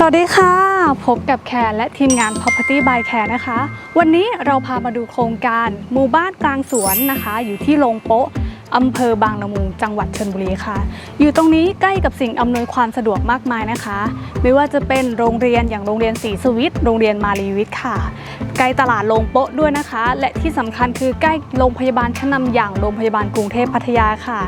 สวัสดีค่ะ พบกับแคร์และทีมงาน Property by Care นะคะ วันนี้เราพามาดูโครงการหมู่บ้านกลางสวนนะคะ อยู่ที่โรงโป๊ะอำเภอบางละมุงจังหวัดชลบุรีค่ะ อยู่ตรงนี้ใกล้กับสิ่งอำนวยความสะดวกมากมายนะคะ ไม่ว่าจะเป็นโรงเรียนอย่างโรงเรียนศรีสวิทย์โรงเรียนมารีวิทย์ค่ะ ใกล้ตลาดโรงโป๊ะด้วยนะคะ และที่สำคัญคือใกล้โรงพยาบาลชั้นนำอย่างโรงพยาบาลกรุงเทพพัทยาค่ะ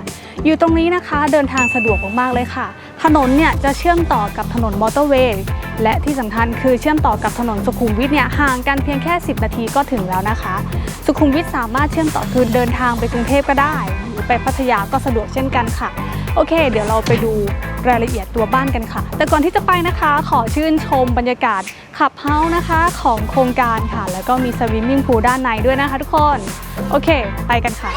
อยู่ตรงนี้นะคะเดินทางสะดวกมากๆเลยค่ะ ถนนเนี่ยจะเชื่อมต่อกับถนนมอเตอร์เวย์และที่สำคัญคือเชื่อมต่อกับถนนสุขุมวิทเนี่ยห่างกันเพียงแค่ 10 นาทีก็ถึงแล้วนะคะ สุขุมวิทสามารถเชื่อมต่อคือเดินทางไปกรุงเทพก็ได้ หรือไปพัทยาก็สะดวกเช่นกันค่ะ โอเค เดี๋ยวเราไปดูรายละเอียดตัวบ้านกันค่ะ แต่ก่อนที่จะไปนะคะ ขอชื่นชมบรรยากาศขับเฮาส์นะคะของโครงการค่ะ แล้วก็มีสวิมมิ่งพูลด้านในด้วยนะคะทุกคน โอเค ไปกันค่ะ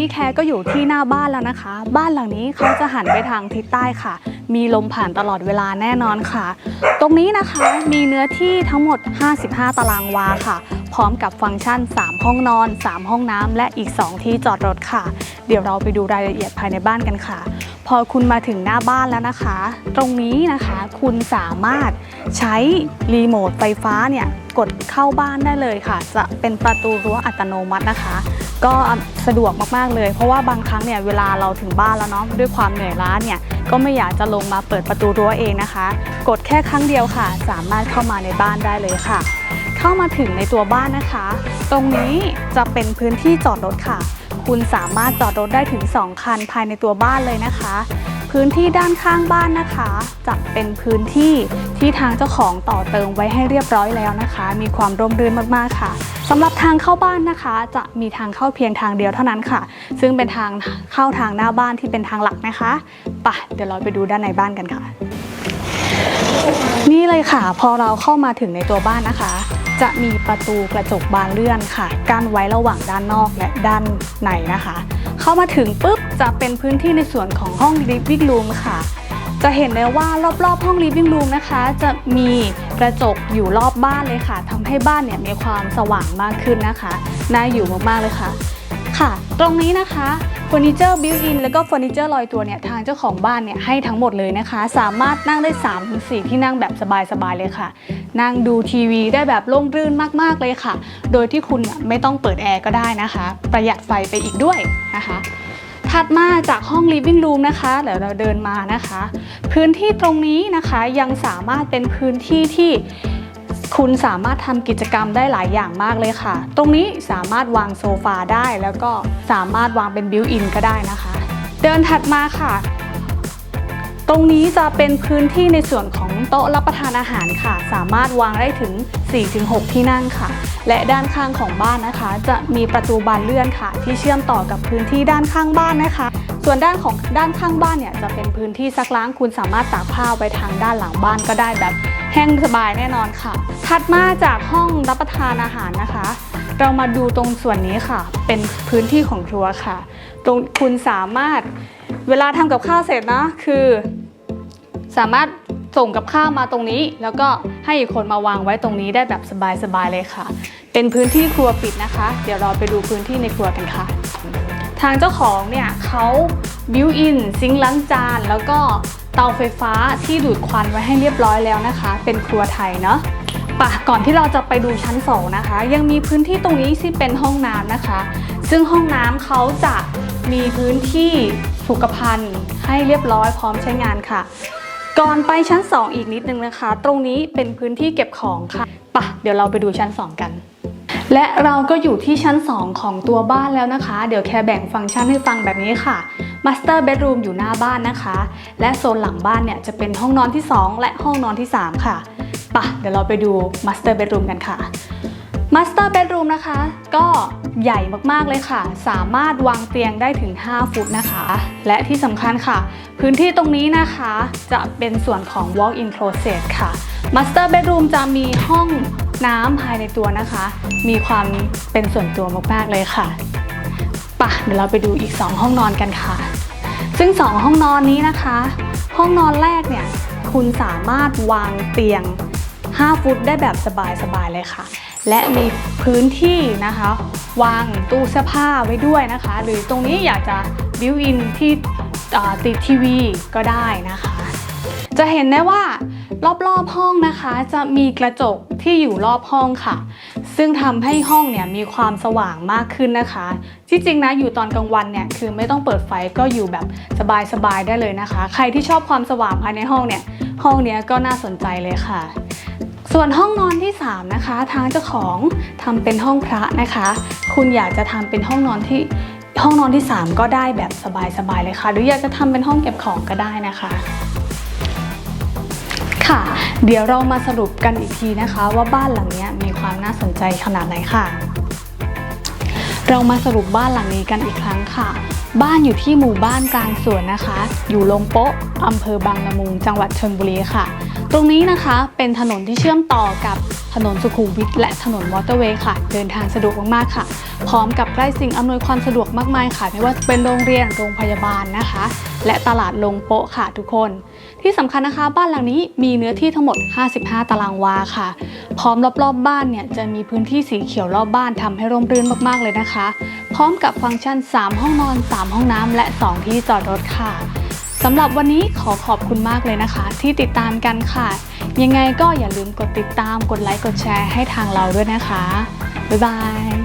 นี้แคก็อยู่ที่หน้าบ้านแล้วนะคะ บ้านหลังนี้เขาจะหันไปทางทิศใต้ค่ะ มีลมผ่านตลอดเวลาแน่นอนค่ะ ตรงนี้นะคะมีเนื้อที่ทั้งหมด 55 ตารางวาค่ะ พร้อมกับฟังก์ชัน 3 ห้องนอน 3 ห้องน้ำและอีก 2 ที่จอดรถค่ะ เดี๋ยวเราไปดูรายละเอียดภายในบ้านกันค่ะ พอคุณมาถึงหน้าบ้านแล้วนะคะ ตรงนี้นะคะคุณสามารถใช้รีโมทไฟฟ้าเนี่ยกดเข้าบ้านได้เลยค่ะ จะเป็นประตูรั้วอัตโนมัตินะคะ ก็สะดวกมากๆเลย เพราะว่าบางครั้งเนี่ยเวลาเราถึงบ้านแล้วเนาะด้วยความเหนื่อยล้าเนี่ยก็ไม่อยากจะลงมาเปิดประตูรั้วเองนะคะ กดแค่ครั้งเดียวค่ะ สามารถเข้ามาในบ้านได้เลยค่ะ เข้ามาถึงในตัวบ้านนะคะ ตรงนี้จะเป็นพื้นที่จอดรถค่ะ คุณสามารถจอดรถได้ถึง 2 คันภายในตัวบ้านเลยนะคะ พื้นที่ด้านข้างบ้านนะคะ จะเป็นพื้นที่ที่ทางเจ้าของต่อเติมไว้ให้เรียบร้อยแล้วนะคะ มีความร่มรื่นมากๆค่ะสำหรับทางเข้าบ้านนะคะ จะมีทางเข้าเพียงทางเดียวเท่านั้นค่ะ ซึ่งเป็นทางเข้าทางหน้าบ้านที่เป็นทางหลักนะคะปะเดี๋ยวเราไปดูด้านในบ้านกันค่ะ นี่เลยค่ะ พอเราเข้ามาถึงในตัวบ้านนะคะ จะมีประตูกระจกบานเลื่อนค่ะ กั้นไว้ระหว่างด้านนอกและด้านในนะคะ เข้ามาถึงปุ๊บจะเป็นพื้นที่ในส่วนของห้อง living room ค่ะ จะเห็นได้ว่ารอบๆ ห้อง living room นะคะ จะมีกระจกอยู่รอบบ้านเลยค่ะทำให้บ้านเนี่ยมีความสว่างมากขึ้นนะคะ น่าอยู่มากๆเลยค่ะ ค่ะ ตรงนี้นะคะเฟอร์นิเจอร์บิวอินแล้วก็เฟอร์นิเจอร์ลอยตัวเนี่ยทางเจ้าของบ้านเนี่ยให้ทั้งหมดเลยนะคะ สามารถนั่งได้ 3-4 ที่นั่งแบบสบายๆเลยค่ะ นั่งดูทีวีได้แบบโล่งรื่นมากๆเลยค่ะ โดยที่คุณไม่ต้องเปิดแอร์ก็ได้นะคะ ประหยัดไฟไปอีกด้วยนะคะถัดมาจากห้อง living room นะคะเดี๋ยวเราเดินมานะคะ พื้นที่ตรงนี้นะคะยังสามารถเป็นพื้นที่ที่ คุณสามารถทำกิจกรรมได้หลายอย่างมากเลยค่ะ ตรงนี้สามารถวางโซฟาได้แล้วก็สามารถวางเป็นบิวอินก็ได้นะคะ เดินถัดมาค่ะ ตรงนี้จะเป็นพื้นที่ในส่วนของโต๊ะรับประทานอาหารค่ะ สามารถวางได้ถึง 4-6 ที่นั่งค่ะ และด้านข้างของบ้านนะคะ จะมีประตูบานเลื่อนค่ะ ที่เชื่อมต่อกับพื้นที่ด้านข้างบ้านนะคะส่วนด้านของด้านข้างบ้านเนี่ยจะเป็นพื้นที่ซักล้างคุณสามารถตากผ้าไว้ทางด้านหลังบ้านก็ได้แบบ แห้งสบายแน่นอนค่ะ ถัดมาจากห้องรับประทานอาหารนะคะ เรามาดูตรงส่วนนี้ค่ะ เป็นพื้นที่ของครัวค่ะ ตรงคุณสามารถเวลาทำกับข้าวเสร็จนะคือ สามารถส่งกับข้าวมาตรงนี้ แล้วก็ให้อีกคนมาวางไว้ตรงนี้ได้แบบสบายๆเลยค่ะ เป็นพื้นที่ครัวปิดนะคะ เดี๋ยวเราไปดูพื้นที่ในครัวกันค่ะ ทางเจ้าของเนี่ยเขาบิวอินซิงล้างจานแล้วก็ เตาไฟฟ้าที่ดูดควันไว้ให้เรียบร้อยแล้วนะคะ เป็นครัวไทยเนาะปะก่อนที่เราจะไปดูชั้นสองนะคะ ยังมีพื้นที่ตรงนี้ที่เป็นห้องน้ำนะคะ ซึ่งห้องน้ำเขาจะมีพื้นที่สุขภัณฑ์ให้เรียบร้อยพร้อมใช้งานค่ะ ก่อนไปชั้น 2 อีกนิดนึงนะคะ ตรงนี้เป็นพื้นที่เก็บของค่ะปะเดี๋ยวเราไปดูชั้น 2 กัน และเราก็อยู่ที่ชั้น 2 ของตัวบ้านแล้วนะคะ เดี๋ยวแค่แบ่งฟังก์ชันให้ฟังแบบนี้ค่ะ Master Bedroom อยู่หน้าบ้านนะคะ และโซนหลังบ้านเนี่ยจะเป็นห้องนอนที่ 2 และห้องนอนที่ 3 ค่ะปะเดี๋ยวเราไปดู Master Bedroom กันค่ะ Master Bedroom นะคะ ก็ใหญ่มากๆเลยค่ะ สามารถวางเตียงได้ถึง 5 ฟุตนะคะ และที่สำคัญค่ะ พื้นที่ตรงนี้นะคะจะเป็นส่วนของ Walk-in Closet ค่ะ Master Bedroom จะมีห้อง น้ำภายในตัวนะคะ มีความเป็นส่วนตัวมากๆเลยค่ะปะเดี๋ยวเราไปดูอีก 2 ห้องนอนกันค่ะ ซึ่ง 2 ห้องนอนนี้นะคะ ห้องนอนแรกเนี่ยคุณสามารถวางเตียง 5 ฟุตได้แบบสบายๆเลยค่ะ และมีพื้นที่นะคะ วางตู้เสื้อผ้าไว้ด้วยนะคะ หรือตรงนี้อยากจะบิวอินที่ติดทีวีก็ได้นะคะ จะเห็นได้ว่า รอบๆห้องนะคะจะมีกระจกที่อยู่รอบห้องค่ะ ซึ่งทำให้ห้องเนี่ยมีความสว่างมากขึ้นนะคะที่จริงนะอยู่ตอนกลางวันเนี่ยคือไม่ต้องเปิดไฟก็อยู่แบบสบายๆได้เลยนะคะ ใครที่ชอบความสว่างภายในห้องเนี่ยห้องเนี้ยก็น่าสนใจเลยค่ะ ส่วนห้องนอนที่ 3 นะคะ ทางเจ้าของทำเป็นห้องพระนะคะ คุณอยากจะทำเป็นห้องนอนที่ห้องนอนที่ 3 ก็ได้แบบสบายๆเลยค่ะ หรืออยากจะทำเป็นห้องเก็บของก็ได้นะคะ เดี๋ยวเรามาสรุปกันอีกทีนะคะ ว่าบ้านหลังนี้มีความน่าสนใจขนาดไหนค่ะ เรามาสรุปบ้านหลังนี้กันอีกครั้งค่ะ บ้านอยู่ที่หมู่บ้านกลางสวนนะคะ อยู่ลงโป๊ะอำเภอบางละมุงจังหวัดชนบุรีค่ะ ตรงนี้นะคะเป็นถนนที่เชื่อมต่อกับถนนสุขุมวิทและถนนมอเตอร์เวย์ค่ะ เดินทางสะดวกมากๆค่ะ พร้อมกับใกล้สิ่งอำนวยความสะดวกมากมายค่ะ ไม่ว่าจะเป็นโรงเรียนโรงพยาบาลนะคะ และตลาดลงโปะค่ะทุกคน ที่สำคัญนะคะบ้านหลังนี้มีเนื้อที่ทั้งหมด 55 ตารางวาค่ะ พร้อมรอบๆบบ้านเนี่ยจะมีพื้นที่สีเขียวรอบบ้านทำให้ร่มรื่นมากๆเลยนะคะ พร้อมกับฟังก์ชัน 3 ห้องนอน 3 ห้องน้ำและ 2 ที่จอดรถค่ะ สำหรับวันนี้ขอขอบคุณมากเลยนะคะ ที่ติดตามกันค่ะ ยังไงก็อย่าลืมกดติดตามกดไลค์กดแชร์ให้ทางเราด้วยนะคะ บ๊ายบาย